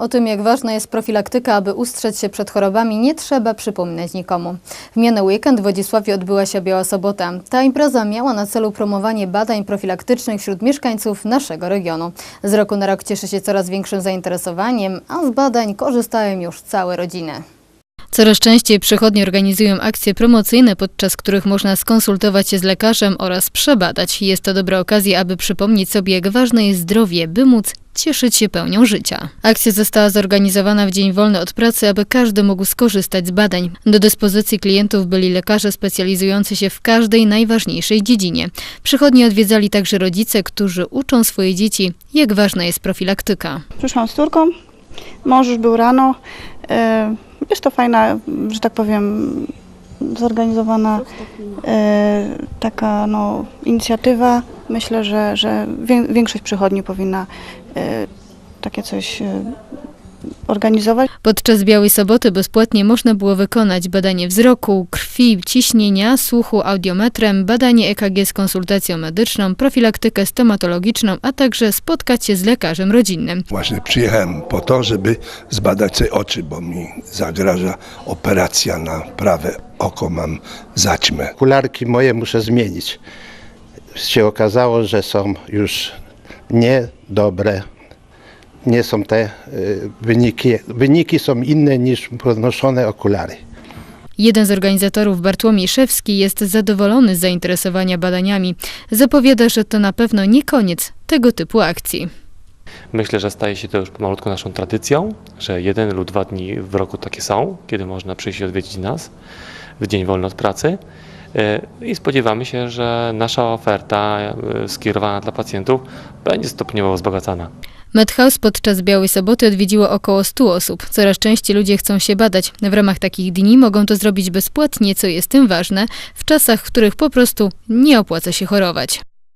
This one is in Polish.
O tym, jak ważna jest profilaktyka, aby ustrzec się przed chorobami, nie trzeba przypominać nikomu. W miniony weekend w Wodzisławiu odbyła się Biała Sobota. Ta impreza miała na celu promowanie badań profilaktycznych wśród mieszkańców naszego regionu. Z roku na rok cieszy się coraz większym zainteresowaniem, a z badań korzystają już całe rodziny. Coraz częściej przychodnie organizują akcje promocyjne, podczas których można skonsultować się z lekarzem oraz przebadać. Jest to dobra okazja, aby przypomnieć sobie, jak ważne jest zdrowie, by móc cieszyć się pełnią życia. Akcja została zorganizowana w dzień wolny od pracy, aby każdy mógł skorzystać z badań. Do dyspozycji klientów byli lekarze specjalizujący się w każdej najważniejszej dziedzinie. Przychodnie odwiedzali także rodzice, którzy uczą swoje dzieci, jak ważna jest profilaktyka. Przyszłam z córką, mąż już był rano. E, Jest to fajna, że tak powiem, zorganizowana e, taka no, inicjatywa. Myślę, że, że wię- większość przychodni powinna e, takie coś e, organizować. Podczas Białej Soboty bezpłatnie można było wykonać badanie wzroku, krwi, ciśnienia, słuchu audiometrem, badanie EKG z konsultacją medyczną, profilaktykę stomatologiczną, a także spotkać się z lekarzem rodzinnym. Właśnie przyjechałem po to, żeby zbadać sobie oczy, bo mi zagraża operacja na prawe oko, mam zaćmę. okularki moje muszę zmienić. Się okazało, że są już niedobre. Nie są te y, wyniki, wyniki są inne niż podnoszone okulary. Jeden z organizatorów, Bartłomiej Szewski, jest zadowolony z zainteresowania badaniami. Zapowiada, że to na pewno nie koniec tego typu akcji. Myślę, że staje się to już pomalutku naszą tradycją, że jeden lub dwa dni w roku takie są, kiedy można przyjść i odwiedzić nas w dzień wolny od pracy. E, I spodziewamy się, że nasza oferta e, skierowana dla pacjentów będzie stopniowo wzbogacana. Medhouse podczas Białej Soboty odwiedziło około 100 osób. Coraz częściej ludzie chcą się badać. W ramach takich dni mogą to zrobić bezpłatnie, co jest tym ważne, w czasach, w których po prostu nie opłaca się chorować.